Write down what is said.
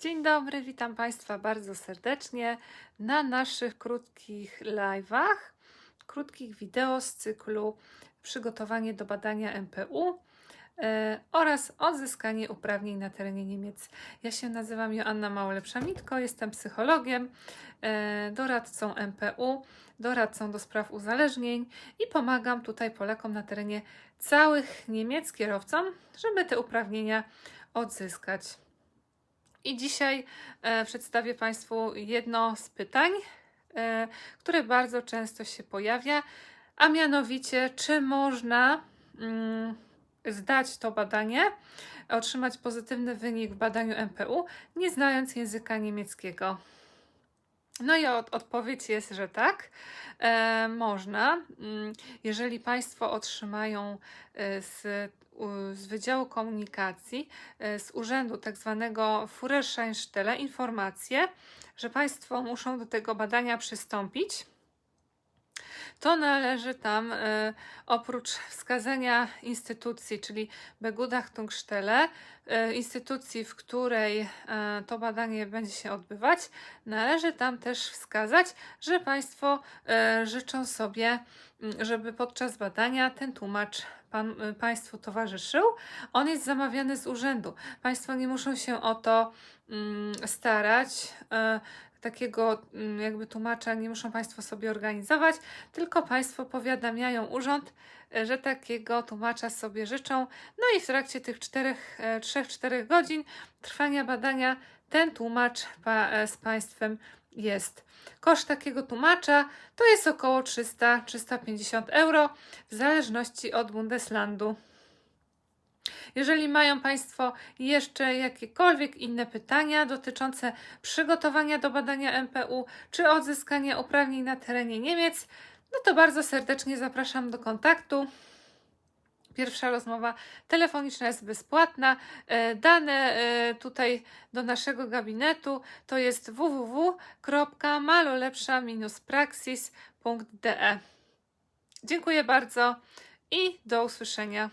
Dzień dobry, witam Państwa bardzo serdecznie na naszych krótkich live'ach, krótkich wideo z cyklu Przygotowanie do badania MPU e, oraz odzyskanie uprawnień na terenie Niemiec. Ja się nazywam Joanna Małolepsza-Mitko, jestem psychologiem, e, doradcą MPU, doradcą do spraw uzależnień i pomagam tutaj Polakom na terenie całych Niemiec, kierowcom, żeby te uprawnienia odzyskać. I dzisiaj e, przedstawię Państwu jedno z pytań, e, które bardzo często się pojawia, a mianowicie, czy można mm, zdać to badanie, otrzymać pozytywny wynik w badaniu MPU, nie znając języka niemieckiego. No i od, odpowiedź jest, że tak, e, można. Mm, Jeżeli Państwo otrzymają e, z, z Wydziału Komunikacji, e, z urzędu tak zwanego Führerscheinstelle informację, że Państwo muszą do tego badania przystąpić, to należy tam e, oprócz wskazania instytucji, czyli Begutachtungsstelle, e, instytucji, w której e, to badanie będzie się odbywać, należy tam też wskazać, że Państwo życzą sobie, żeby podczas badania ten tłumacz pan, Państwu towarzyszył. On jest zamawiany z urzędu. Państwo nie muszą się o to starać. E, Takiego mm, jakby tłumacza nie muszą Państwo sobie organizować, tylko Państwo powiadamiają urząd, e, że takiego tłumacza sobie życzą. No i w trakcie tych 3-4 godzin trwania badania ten tłumacz pa, e, z Państwem jest. Koszt takiego tłumacza to jest około 300-350 euro w zależności od Bundeslandu. Jeżeli mają Państwo jeszcze jakiekolwiek inne pytania dotyczące przygotowania do badania MPU czy odzyskania uprawnień na terenie Niemiec, no to bardzo serdecznie zapraszam do kontaktu. Pierwsza rozmowa telefoniczna jest bezpłatna. E, Dane e, tutaj do naszego gabinetu to jest www.malolepsza-praxis.de. Dziękuję bardzo i do usłyszenia.